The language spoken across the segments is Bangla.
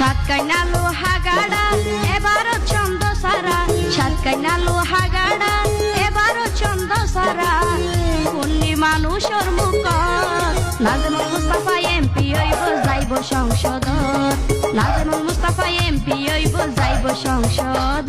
সাতকাইনা লোহা গাড়া এবারও চন্দ সারা। সাত কাইনা লোহা গাড়া এবারও চন্দ সারা। কুন্নি মানুষের মুখ নাজমুল মুস্তাফা এমপি হইব, যাইব সংসদ নাজমুল মুস্তাফা এমপি হইব, যাইব সংসদ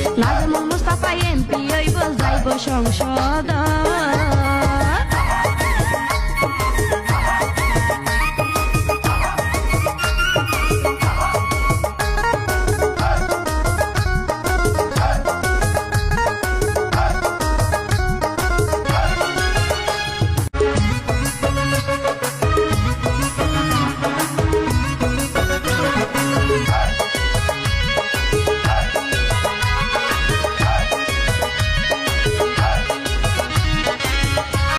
নাজমুল